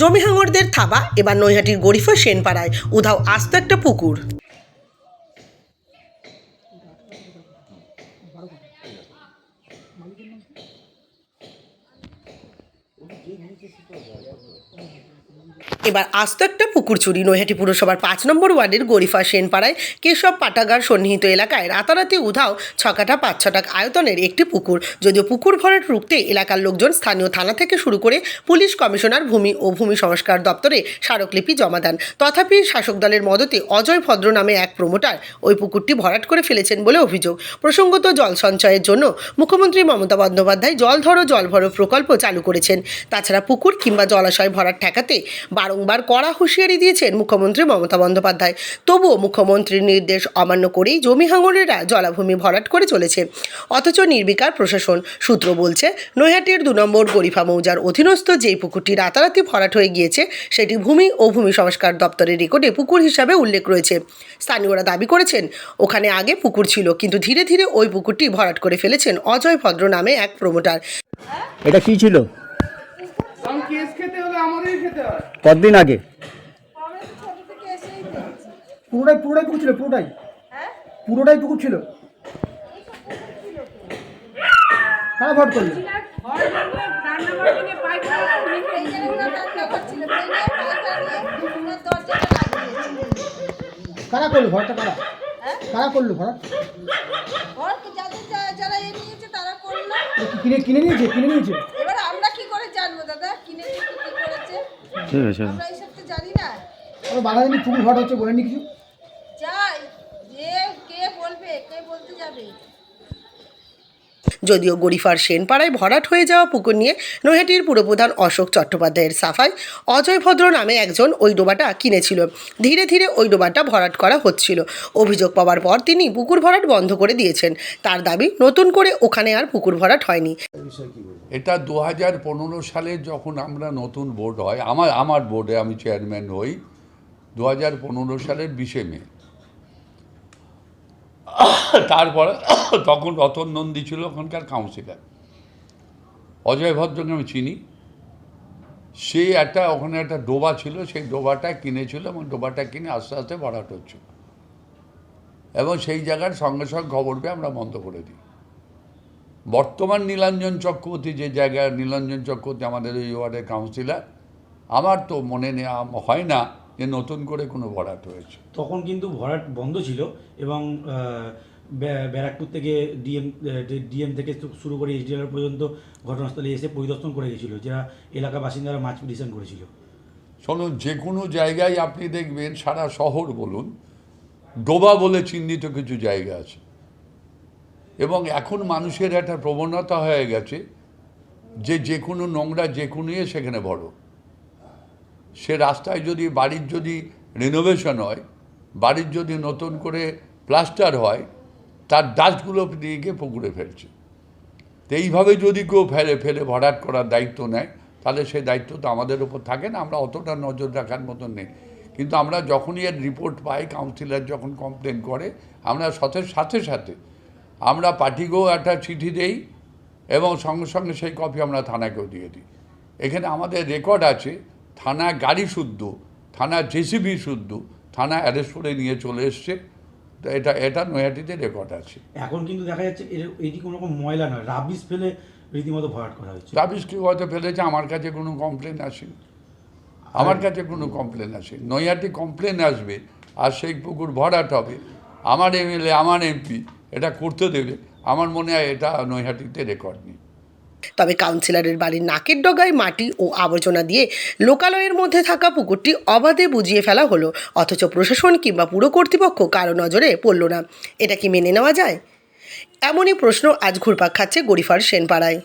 জমি হাঙরদের থাবা এবার নৈহাটির গরিফা সেনপাড়ায় উধাও আস্ত একটা পুকুর। এবার আস্ত একটা পুকুর চুরি। নৈহাটি পুরসভার পাঁচ নম্বর ওয়ার্ডের গরিফা সেনপাড়ায় কেশব পাটাগার সন্নিহিত এলাকায় রাতারাতি উধাও ছকাটা পাঁচ ছটাক আয়তনের একটি পুকুর। যদিও পুকুর ভরাট রুখতে এলাকার লোকজন স্থানীয় থানা থেকে শুরু করে পুলিশ কমিশনার ভূমি ও ভূমি সংস্কার দপ্তরে স্মারকলিপি জমা দেন। তথাপি শাসক দলের মদতে অজয় ভদ্র নামে এক প্রমোটার ওই পুকুরটি ভরাট করে ফেলেছেন বলে অভিযোগ। প্রসঙ্গত জল সঞ্চয়ের জন্য মুখ্যমন্ত্রী মমতা বন্দ্যোপাধ্যায় জল ধরো, জল ভরো প্রকল্প চালু করেছেন। তাছাড়া পুকুর কিংবা জলাশয় ভরাট ঠেকাতে বারংবার কড়া হুঁশিয়ারি দিয়েছেন মুখ্যমন্ত্রী মমতা বন্দ্যোপাধ্যায়। তবুও মুখ্যমন্ত্রীর নির্দেশ অমান্য করেই জমি হাঙরেরা জলাভূমি ভরাট করে চলেছে। অথচ নির্বিকার প্রশাসন, সূত্র বলছে, নৈহাটির দু নম্বর গরিফা মৌজার অধীনস্থ যেই পুকুরটি রাতারাতি ভরাট হয়ে গিয়েছে, সেটি ভূমি ও ভূমি সংস্কার দপ্তরের রেকর্ডে পুকুর হিসাবে উল্লেখ রয়েছে। স্থানীয়রা দাবি করেছেন, ওখানে আগে পুকুর ছিল, কিন্তু ধীরে ধীরে ওই পুকুরটি ভরাট করে ফেলেছেন অজয় ভদ্র নামে এক প্রমোটার এটা কি ছিল? কতদিন আগে? পুরোটাই পুরোটাই পুকুর ছিল পুরোটাই। পুরোটাই পুকুর ছিল। হ্যাঁ ভোট করলে। কারা করল? ভরটা কারা? কারা করল ভরাট যারা এ নিয়েছে তারা করল? এটা কিনে কিনে নিয়েছে কিনে নিয়েছে এবার আমরা কি করে জানব দাদা কিনে কি কি করেছে ঠিক আছে। আমরা এইসব তো জানি না। আর বাঙালি খুবই হট হচ্ছে বলেনি কিছু? যাই যে কে বলবে কে বলতে যাবে? যদিও গরিফার সেনপাড়ায় ভরাট হয়ে যাওয়া পুকুর নিয়ে নৈহাটির পুরপ্রধান অশোক চট্টোপাধ্যায়ের সাফাই অজয় ভদ্র নামে একজন ওই ডোবাটা কিনেছিল। ধীরে ধীরে ওই ডোবাটা ভরাট করা হচ্ছিল। অভিযোগ পাওয়ার পর তিনি পুকুর ভরাট বন্ধ করে দিয়েছেন। তার দাবি, নতুন করে ওখানে আর পুকুর ভরাট হয়নি। এটা দু হাজার পনেরো সালে যখন আমরা নতুন বোর্ড হয়, আমার আমার বোর্ডে আমি চেয়ারম্যান হই দু হাজার পনেরো সালের বিশে মে। তারপরে তখন রতন নন্দী ছিল ওখানকার কাউন্সিলার অজয় ভদ্রকে আমি চিনি। সে একটা, ওখানে একটা ডোবা ছিল, সেই ডোবাটা কিনেছিল এবং ডোবাটা কিনে আস্তে আস্তে ভরাট হচ্ছিল। এবং সেই জায়গার সঙ্গে সঙ্গে খবর পেয়ে আমরা বন্ধ করে দিই। বর্তমান নীলাঞ্জন চক্রবর্তী যে জায়গায়, নীলাঞ্জন চক্রবর্তী আমাদের এই ওয়ার্ডের কাউন্সিলার আমার তো মনে নেওয়া হয় না যে নতুন করে কোনো ভরাট হয়েছে। তখন কিন্তু ভরাট বন্ধ ছিল এবং ব্যারাকপুর থেকে ডিএম ডিএম থেকে শুরু করে এইচডিএল পর্যন্ত ঘটনাস্থলে এসে পরিদর্শন করে গেছিল যারা এলাকা বাসিন্দারা মাছ পিটিশন করেছিল। শুনুন যে কোনো জায়গায় আপনি দেখবেন সারা শহর বলুন ডোবা বলে চিহ্নিত কিছু জায়গা আছে। এবং এখন মানুষের একটা প্রবণতা হয়ে গেছে যে যে কোনো নোংরা যে কোনো ইয়ে সেখানে বড় সে রাস্তায় যদি বাড়ির যদি রিনোভেশন হয়, বাড়ির যদি নতুন করে প্লাস্টার হয়, তার ডাস্টগুলো দিয়ে গিয়ে পুকুরে ফেলছে। তো এইভাবে যদি কেউ ফেলে ফেলে ভরাট করার দায়িত্ব নেয়, তাহলে সেই দায়িত্ব তো আমাদের উপর থাকে না, আমরা অতটা নজর রাখার মতন নেই। কিন্তু আমরা যখনই এর রিপোর্ট পাই কাউন্সিলর যখন কমপ্লেন করে, আমরা সাথে সাথে সাথে আমরা পার্টিকেও একটা চিঠি দেই এবং সঙ্গে সঙ্গে সেই কপি আমরা থানাকেও দিয়ে দিই। এখানে আমাদের রেকর্ড আছে থানা গাড়ি শুদ্ধ থানা জেসিবি শুদ্ধ থানা অ্যারেস্ট করে নিয়ে চলে এসছে। তো এটা এটা নৈহাটিতে রেকর্ড আছে। এখন কিন্তু দেখা যাচ্ছে এর এটি কোনো রকম ময়লা নয় রাবিশ ফেলে রীতিমতো ভরাট করা হচ্ছে রাবিশ কি হয়তো ফেলেছে আমার কাছে কোনো কমপ্লেন আসেনি আমার কাছে কোনো কমপ্লেন আসে। নৈহাটি কমপ্লেন আসবে আর সেই পুকুর ভরাট হবে। আমার এমএলএ আমার এমপি এটা করতে দেবে। আমার মনে হয় এটা নৈহাটিতে রেকর্ড নেই। তবে কাউন্সিলরের বাড়ির নাকের ডগায় মাটি ও আবর্জনা দিয়ে লোকালয়ের মধ্যে থাকা পুকুরটি অবাধে বুঝিয়ে ফেলা হলো, অথচ প্রশাসন কিংবা পুরো কর্তৃপক্ষ কারও নজরে পড়ল না। এটা কি মেনে নেওয়া যায়? এমনই প্রশ্ন আজ ঘুরপাক খাচ্ছে গরিফার সেনপাড়ায়।